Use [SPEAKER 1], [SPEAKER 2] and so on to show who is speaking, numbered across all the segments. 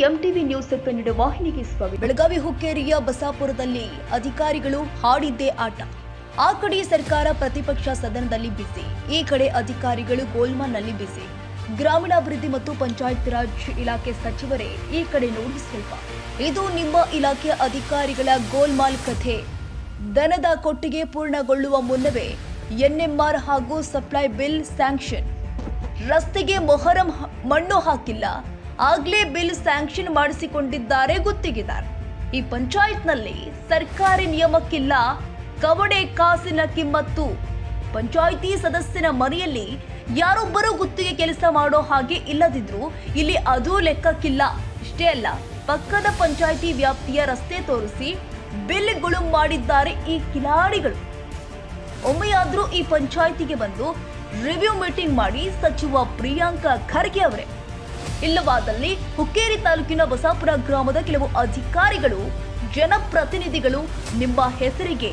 [SPEAKER 1] News Kannada ವಾಹಿನಿಗೆ ಸ್ವಾಗತ.
[SPEAKER 2] ಬೆಳಗಾವಿ ಹುಕ್ಕೇರಿಯ ಬಸಾಪುರದಲ್ಲಿ ಅಧಿಕಾರಿಗಳು ಹಾಡಿದ್ದೇ ಆಟ. ಆ ಕಡೆ ಸರ್ಕಾರ ಪ್ರತಿಪಕ್ಷ ಸದನದಲ್ಲಿ ಬಿಸಿ. ಈ ಕಡೆ ಅಧಿಕಾರಿಗಳು ಗೋಲ್ಮಾನ್ನಲ್ಲಿ ಬಿಸಿ. ಗ್ರಾಮೀಣಾಭಿವೃದ್ಧಿ ಮತ್ತು ಪಂಚಾಯತ್ ರಾಜ್ ಇಲಾಖೆ ಸಚಿವರೇ ಈ ಕಡೆ ನೋಡಿ ಸ್ವಲ್ಪ. ಇದು ನಿಮ್ಮ ಇಲಾಖೆಯ ಅಧಿಕಾರಿಗಳ ಗೋಲ್ಮಾಲ್ ಕಥೆ. ದನದ ಕೊಟ್ಟಿಗೆ ಪೂರ್ಣಗೊಳ್ಳುವ ಮುನ್ನವೇ ಎನ್ಎಂಆರ್ ಹಾಗೂ ಸಪ್ಲೈ ಬಿಲ್ ಸ್ಯಾಂಕ್ಷನ್. ರಸ್ತೆಗೆ ಮೊಹರಂ ಮಣ್ಣು ಹಾಕಿಲ್ಲ. ಆಗ್ಲೇ ಬಿಲ್ ಸ್ಯಾಂಕ್ಷನ್ ಮಾಡಿಸಿಕೊಂಡಿದ್ದಾರೆ ಗುತ್ತಿಗೆದಾರ್ ಈ ಪಂಚಾಯತ್ನಲ್ಲಿ ಸರ್ಕಾರಿ ನಿಯಮಕ್ಕಿಲ್ಲ, ಕವಡೆ ಕಾಸಿನ ಕಿಮ್ಮತ್ತು. ಪಂಚಾಯಿತಿ ಸದಸ್ಯನ ಮನೆಯಲ್ಲಿ ಯಾರೊಬ್ಬರೂ ಗುತ್ತಿಗೆ ಕೆಲಸ ಮಾಡೋ ಹಾಗೆ ಇಲ್ಲದಿದ್ರು ಇಲ್ಲಿ ಅದೂ ಲೆಕ್ಕಕ್ಕಿಲ್ಲ. ಇಷ್ಟೇ ಅಲ್ಲ, ಪಕ್ಕದ ಪಂಚಾಯಿತಿ ವ್ಯಾಪ್ತಿಯ ರಸ್ತೆ ತೋರಿಸಿ ಬಿಲ್ಗಳು ಮಾಡಿದ್ದಾರೆ ಈ ಕಿಲಾಡಿಗಳು. ಒಮ್ಮೆಯಾದ್ರೂ ಈ ಪಂಚಾಯಿತಿಗೆ ಬಂದು ರಿವ್ಯೂ ಮೀಟಿಂಗ್ ಮಾಡಿ ಸಚಿವ ಪ್ರಿಯಾಂಕ ಖರ್ಗೆ ಅವರೇ. ಇಲ್ಲವಾದಲ್ಲಿ ಹುಕ್ಕೇರಿ ತಾಲೂಕಿನ ಬಸಾಪುರ ಗ್ರಾಮದ ಕೆಲವು ಅಧಿಕಾರಿಗಳು, ಜನಪ್ರತಿನಿಧಿಗಳು ನಿಮ್ಮ ಹೆಸರಿಗೆ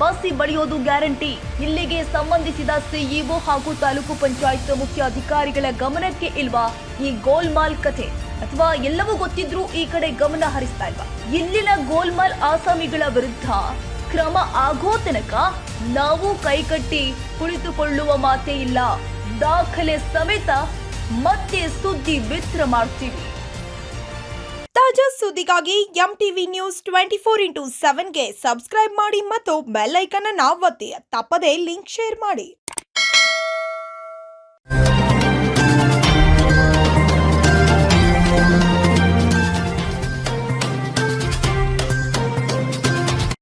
[SPEAKER 2] ಬಸ್ಸಿ ಬಳಿಯೋದು ಗ್ಯಾರಂಟಿ. ಇಲ್ಲಿಗೆ ಸಂಬಂಧಿಸಿದ ಸಿಇಒ ಹಾಗೂ ತಾಲೂಕು ಪಂಚಾಯತ್ ಮುಖ್ಯ ಅಧಿಕಾರಿಗಳ ಗಮನಕ್ಕೆ ಇಲ್ವಾ ಈ ಗೋಲ್ಮಾಲ್ ಕಥೆ? ಅಥವಾ ಎಲ್ಲವೂ ಗೊತ್ತಿದ್ರೂ ಈ ಕಡೆ ಗಮನ ಹರಿಸ್ತಾ ಇಲ್ವಾ? ಇಲ್ಲಿನ ಗೋಲ್ಮಾಲ್ ಆಸಾಮಿಗಳ ವಿರುದ್ಧ ಕ್ರಮ ಆಗೋ ತನಕ ನಾವು ಕೈಕಟ್ಟಿ ಕುಳಿತುಕೊಳ್ಳುವ ಮಾತೇ ಇಲ್ಲ. ದಾಖಲೆ ಸಮೇತ ಮತ್ತೆ ಸುದ್ದಿ ಬಿತ್ತರ ಮಾಡ್ತೀವಿ.
[SPEAKER 3] ತಾಜಾ ಸುದ್ದಿಗಾಗಿ M TV news twenty four into ಸೆವೆನ್ಗೆ subscribe ಮಾಡಿ ಮತ್ತು ಬೆಲ್ಲೈಕನ್ನ ಒತ್ತಿ. ತಪ್ಪದೇ ಲಿಂಕ್ ಶೇರ್ ಮಾಡಿ.